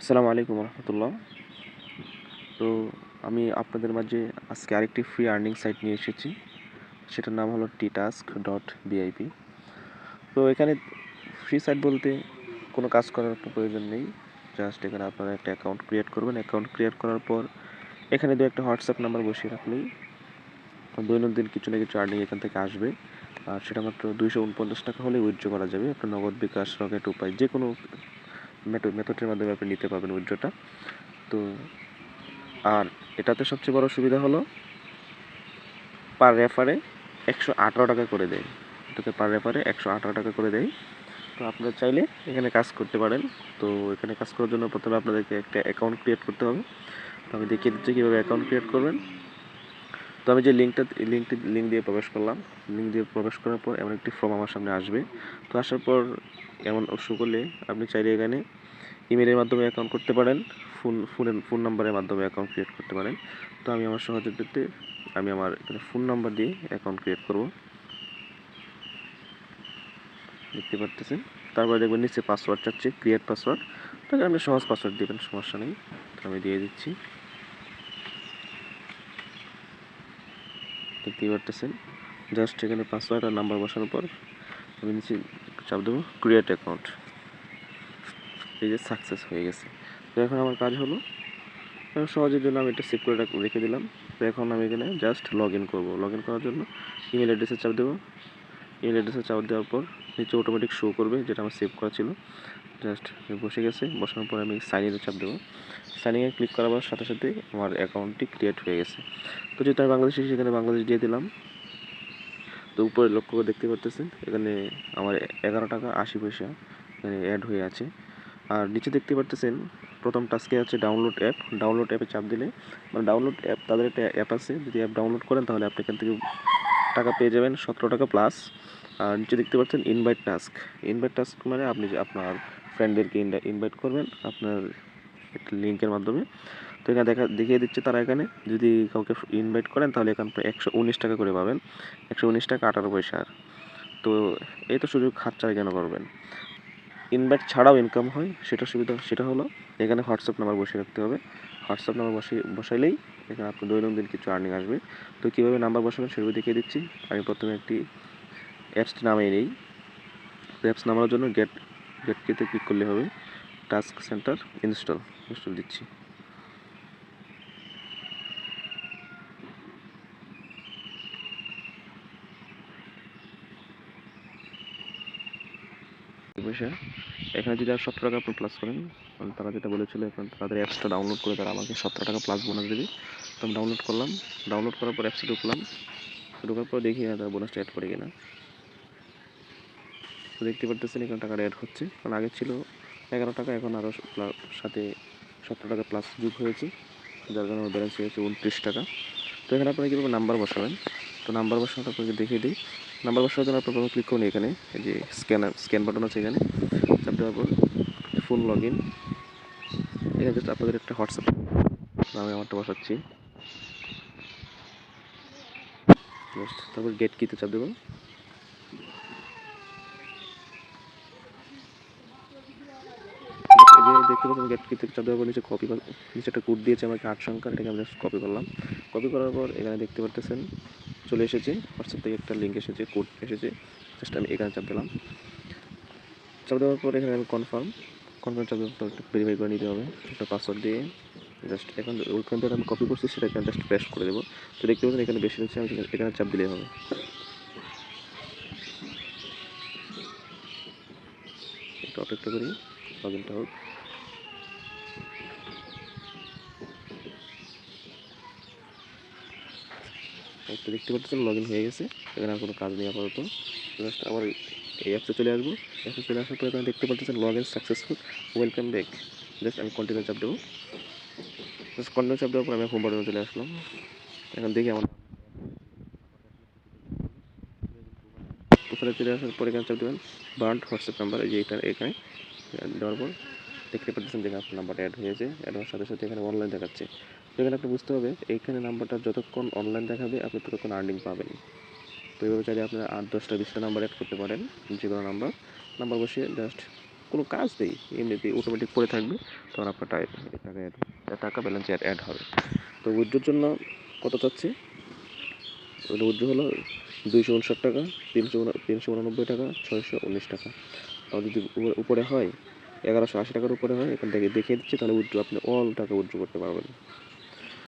আসসালামু আলাইকুম রহমতুল্লাহ। তো আমি আপনাদের মাঝে আজকে আরেকটি ফ্রি আর্নিং সাইট নিয়ে এসেছি। সেটার নাম হলো টি টাস্ক ডট বিআইপি তো এখানে ফ্রি সাইট বলতে কোনো কাজ করার প্রয়োজন নেই। জাস্ট এখানে আপনারা একটা অ্যাকাউন্ট ক্রিয়েট করবেন। অ্যাকাউন্ট ক্রিয়েট করার পর এখানে দু একটা হোয়াটসঅ্যাপ নাম্বার বসিয়ে রাখলেই দৈনন্দিন কিছু না কিছু আর্নিং এখান থেকে আসবে। আর সেটা মাত্র দুইশো উনপঞ্চাশ টাকা হলে উইথড্র করা যাবে। আপনার নগদ বিকাশ, রকেট, উপায় যে কোনো মেথড মেথডের মাধ্যমে আপনি নিতে পারবেন উইথড্রটা। তো, আর এটাতে সবচেয়ে বড় সুবিধা হলো পার রেফারে একশো আঠারো টাকা করে দেয়। এটাতে পার রেফারে একশো আঠারো টাকা করে দেয়। তো আপনারা চাইলে এখানে কাজ করতে পারেন। তো এখানে কাজ করার জন্য প্রথমে আপনাদেরকে একটা অ্যাকাউন্ট ক্রিয়েট করতে হবে। তো আমি দেখিয়ে দিচ্ছি কীভাবে অ্যাকাউন্ট ক্রিয়েট করবেন। তো আমি যে লিঙ্কটা লিঙ্কটি লিঙ্ক দিয়ে প্রবেশ করলাম। লিঙ্ক দিয়ে প্রবেশ করার পর এমন একটি ফর্ম আমার সামনে আসবে। তো আসার পর এমন শো করলে আপনি চাইলে এখানে ইমেলের মাধ্যমে অ্যাকাউন্ট করতে পারেন ফোন ফোনের ফোন নাম্বারের মাধ্যমে অ্যাকাউন্ট ক্রিয়েট করতে পারেন। তো আমি আমার সহযোগিতাতে আমি আমার এখানে ফোন নাম্বার দিয়ে অ্যাকাউন্ট ক্রিয়েট করব। দেখতে পারতেছেন? তারপরে দেখবেন নিচে পাসওয়ার্ড চাচ্ছে ক্রিয়েট পাসওয়ার্ড তাকে আপনি সহজ পাসওয়ার্ড দেবেন, সমস্যা নেই। তো আমি দিয়ে দিচ্ছি। দেখতেই পারতেছেন? জাস্ট এখানে পাসওয়ার্ড আর নাম্বার বসানোর পর আমি নিচে চাপ দেবো ক্রিয়েট অ্যাকাউন্ট এই যে সাকসেস হয়ে গেছে। তো এখন আমার কাজ হলো সহজের জন্য আমি এটা সেভ করে রেখে দিলাম। তো এখন আমি এখানে জাস্ট লগ ইন করব। লগ ইন করার জন্য ইমেল অ্যাড্রেসে চাপ দেবো। ইমেল অ্যাড্রেসে চাপ দেওয়ার পর নিচে অটোমেটিক শো করবে, যেটা আমার সেভ করা ছিল। জাস্ট বসে গেছে। বসানোর পর আমি সাইন ইনে চাপ দেবো। সাইন ইনে ক্লিক করার সাথে সাথে আমার অ্যাকাউন্টটি ক্রিয়েট হয়ে গেছে। তো যেহেতু আমি বাংলাদেশি সেখানে বাংলাদেশ দিয়ে দিলাম। তো উপরে লক্ষ্য করে দেখতে পারতেছেন, এখানে আমার এগারো টাকা আশি পয়সা এখানে অ্যাড হয়ে আছে। আর নিচে দেখতে পারতেছেন, প্রথম টাস্কে আছে ডাউনলোড অ্যাপ ডাউনলোড অ্যাপে চাপ দিলে মানে ডাউনলোড অ্যাপ তাদের একটা অ্যাপ আছে, যদি অ্যাপ ডাউনলোড করেন তাহলে আপনি এখান থেকে টাকা পেয়ে যাবেন সতেরো টাকা প্লাস আর নিচে দেখতে পাচ্ছেন ইনভাইট টাস্ক ইনভাইট টাস্ক মানে আপনি আপনার ফ্রেন্ডদেরকে ইনভাইট করবেন, আপনার একটা লিঙ্কের মাধ্যমে। তো এখানে দেখা, দেখিয়ে দিচ্ছে তারা এখানে। যদি কাউকে ইনভাইট করেন, তাহলে এখানে একশো উনিশ টাকা করে পাবেন। একশো উনিশ টাকা আঠারো পয়সা। তো এই তো সুযোগ, হাতছাড়া কেন করবেন? ইনভাইট ছাড়াও ইনকাম হয়, সেটা সুবিধা, সেটা হলো, এখানে হোয়াটসঅ্যাপ নাম্বার বসিয়ে রাখতে হবে। হোয়াটসঅ্যাপ নাম্বার বসিয়ে, বসাইলেই এখানে আপনার দৈনন্দিন কিছু আর্নিং আসবে। তো কীভাবে নাম্বার বসাবেন সেগুলো দেখিয়ে দিচ্ছি। আমি প্রথমে একটি অ্যাপস নামিয়ে নিই। অ্যাপস নামানোর জন্য গেট গেট কিতে ক্লিক করলে হবে। টাস্ক সেন্টার ইনস্টল ইনস্টল দিচ্ছি। পয়সা এখানে যদি আর সতেরো টাকা আপনি প্লাস করেন তারা যেটা বলেছিল তাদের অ্যাপসটা ডাউনলোড করে তারা আমাকে সতেরো টাকা প্লাস বোনাস দেবে। তো আমি ডাউনলোড করলাম। ডাউনলোড করার পর অ্যাপসে ঢুকলাম। ঢোকার পর দেখি তারা বোনাসটা অ্যাড করে কিনা। তো দেখতে পারতেছেন, এখানে টাকাটা অ্যাড হচ্ছে। কারণ আগে ছিল এগারো টাকা, এখন আরও সাথে সতেরো টাকা প্লাস যোগ হয়েছে। যার কারণে ব্যালেন্স হয়েছে উনত্রিশ টাকা। তো এখানে আপনারা কীভাবে নাম্বার বসাবেন? তো নাম্বার বসানোটা আপনাকে দেখিয়ে দিই। নাম্বার বসানোর জন্য আপনার প্রথমে ক্লিক করুন এখানে। এই যে স্ক্যানার স্ক্যান বাটন আছে এখানে। চাপ দেওয়ার পর ফোন লগ ইন এখানে জাস্ট আপনাদের একটা হোয়াটসঅ্যাপ আমি আমারটা বসাচ্ছি। তারপর গেট কিতে চাপ দেবো এই যে দেখতে পাচ্ছেন গেট কিতে চাপ দেওয়ার পর নিচে কপি নিচে একটা কোড দিয়েছে আমাকে আট সংখ্যা, এটাকে আমি জাস্ট কপি করলাম। কপি করার পর এখানে দেখতে পারতেছেন চলে এসেছে। হোয়াটসঅ্যাপ থেকে একটা লিঙ্ক এসেছে কোড এসেছে। জাস্ট আমি এখানে চাপ দিলাম। চাপ দেওয়ার পর এখানে আমি কনফার্ম কনফার্ম চাপ দেওয়ার পর ভেরিফাই করে নিতে হবে। একটা পাসওয়ার্ড দিয়ে জাস্ট এখন ওইখান থেকে আমি কপি করছি, সেটা এখানে জাস্ট পেস্ট করে দেবো। তো দেখতে পাচ্ছেন এখানে বেশি হচ্ছে আমি এখানে চাপ দিলেই হবে। একটু অপেক্ষা করি। লগ ইনটা হোক এই তো দেখতে পাচ্ছেন লগ হয়ে গেছে। এখানে আর কোনো কাজ নেই আপাতত। জাস্ট আবার এই অ্যাপসে চলে আসব। অ্যাপসে চলে আসার পরে এখানে দেখতে পাচ্ছেন log in successful welcome back just আমি কন্টিনিউ চাপ দেবো। জাস্ট কন্টিনিউ চাপ দেওয়ার পর আমি হোম বাটনে চলে আসলাম। এখন দেখি আমার চলে আসার পরে এখানে চাপ দেবেন বার্ন্ট হোয়াটসঅ্যাপ নাম্বার এই যে এটা, এখানে দেওয়ার পর দেখতে পাচ্ছেন যে আপনার নাম্বারটা অ্যাড হয়েছে। অ্যাড হওয়ার সাথে সাথে এখানে অনলাইন দেখাচ্ছে। তো এখানে আপনি বুঝতে হবে, এইখানে নাম্বারটা যতক্ষণ অনলাইন দেখাবে, আপনি ততক্ষণ আর্নিং পাবেন। তো এইভাবে চাইলে আপনারা আট, দশটা, বিশটা নাম্বার অ্যাড করতে পারেন, যে কোনো নাম্বার নাম্বার বসিয়ে জাস্ট কোনো কাজ নেই, এমনিতেই অটোমেটিক পড়ে থাকবে তখন আপনার টাকা টাকা ব্যালেন্সে অ্যাড হবে। তো উইথড্রোর জন্য কত চাচ্ছে? উইথড্রো হলো দুইশো উনষাট টাকা, তিনশো তিনশো উনানব্বই টাকা, ছয়শো উনিশ টাকা। আর যদি উপরে- হয়, এগারোশো আশি টাকার উপরে হয়, এখান থেকে দেখিয়ে দিচ্ছে, তাহলে উইথড্রো আপনি অল টাকা উইথড্রো করতে পারবেন।